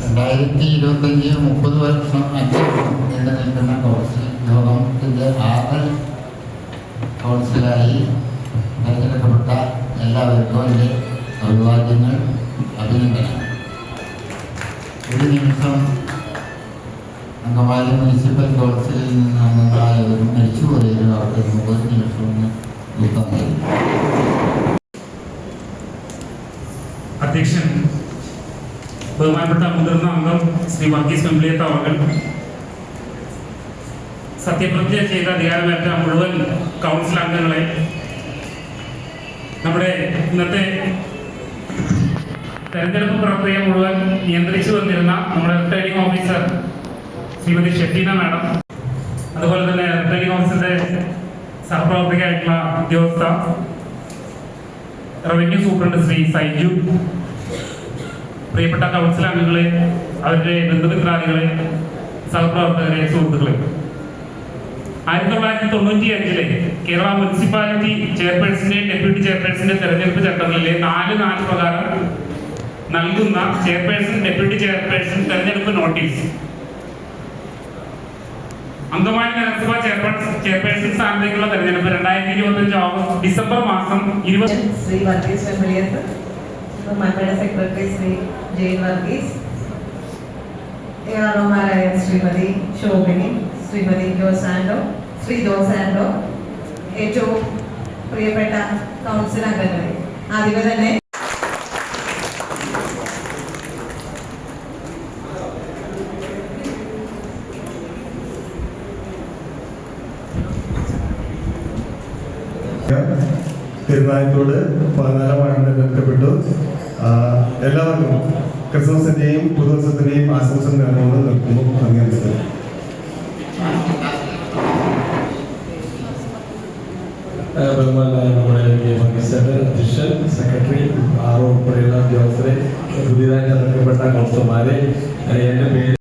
രണ്ടായിരത്തി ഇരുപത്തഞ്ച് മുപ്പത് വർഷം അഞ്ച് നീണ്ടു നിൽക്കുന്ന കൗൺസിൽ യോഗത്തിന്റെ ആറ് കൗൺസിലായി തിരഞ്ഞെടുക്കപ്പെട്ട എല്ലാവർക്കും എന്റെ അഭിവാദ്യങ്ങൾ അഭിനന്ദനം ഒരു നിമിഷം അങ്കമാലി മുനിസിപ്പൽ കൗൺസിലിൽ നിന്ന് അംഗങ്ങളായവരും മരിച്ചുപോയവരും അവരുടെ മുപ്പത് നിമിഷം ദുഃഖം അധ്യക്ഷൻ ബഹുമാനപ്പെട്ട മുതിർന്ന അംഗം ശ്രീ വർഗീസ് വെമ്പിളിയത്ത് അവർ സത്യപ്രതിജ്ഞ ചെയ്ത അധികാരമേറ്റ മുഴുവൻ കൗൺസിൽ അംഗങ്ങളെ നമ്മുടെ ഇന്നത്തെ തെരഞ്ഞെടുപ്പ് പ്രക്രിയ മുഴുവൻ നിയന്ത്രിച്ചു വന്നിരുന്ന നമ്മുടെ returning officer Shrimati Shefina madam. അതുപോലെ തന്നെ റിട്ടേണിംഗ് ഓഫീസറിന്റെ സഹപ്രവർത്തകയായിട്ടുള്ള ഉദ്യോഗസ്ഥ റവന്യൂ സൂപ്രണ്ട് ശ്രീ സൈജു. പ്രിയപ്പെട്ട കൗൺസിൽ അംഗങ്ങളെ അവരുടെ ബന്ധുമിത്രാദികളെ സഹപ്രവർത്തകരെ സുഹൃത്തുക്കളെ. ആയിരത്തി തൊള്ളായിരത്തി തൊണ്ണൂറ്റി അഞ്ചിലെ കേരള മുനിസിപ്പാലിറ്റി ചെയർപേഴ്സന്റെ ഡെപ്യൂട്ടി ചെയർപേഴ്സന്റെ തെരഞ്ഞെടുപ്പ് ചട്ടങ്ങളിലെ നാല് നാല് പ്രകാരം നൽകുന്ന ചെയർപേഴ്സൺ ഡെപ്യൂട്ടി ചെയർപേഴ്സൺ തെരഞ്ഞെടുപ്പ് നോട്ടീസ് അങ്കമാലി നഗരസഭ ചെയർപേഴ്സൺ ചെയർപേഴ്സൺ സ്ഥാനത്തേക്കുള്ള തെരഞ്ഞെടുപ്പ് രണ്ടായിരത്തി ഇരുപത്തി അഞ്ച് ഓഗസ്റ്റ് ഡിസംബർ മാസം ഇരുപത്തി ശ്രീ വർഗീസ് വെമ്പളിയത്ത് മന്ത്രിയുടെ സെക്രട്ടറി ശ്രീ ജെയിൻ വർഗീസ് ഏറാളന്മാരായ ശ്രീമതി ശോഭിനി ശ്രീമതി ജോസാൻഡോ ശ്രീ ജോസാൻഡോ ഏറ്റവും പ്രിയപ്പെട്ട കൗൺസിൽ അംഗങ്ങളെ അതിവ തന്നെ തിരുനായത്തോട് പതിനാലാം ബന്ധപ്പെട്ടു. എല്ലാവർക്കും ക്രിസ്മസിന്റെയും പുതുവർഷത്തിന്റെയും ആശംസ നേർന്നുകൊണ്ട് നിൽക്കുന്നു ബഹുമാനായ നമ്മുടെ മന്ത്രിസഭ അധ്യക്ഷൻ സെക്രട്ടറി ആർ ഉൾപ്പെടെയുള്ള ഉദ്യോഗസ്ഥരെ പുതിയതായി തെരഞ്ഞെടുക്കപ്പെട്ട കൗൺസിലർമാരെ എന്റെ പേര്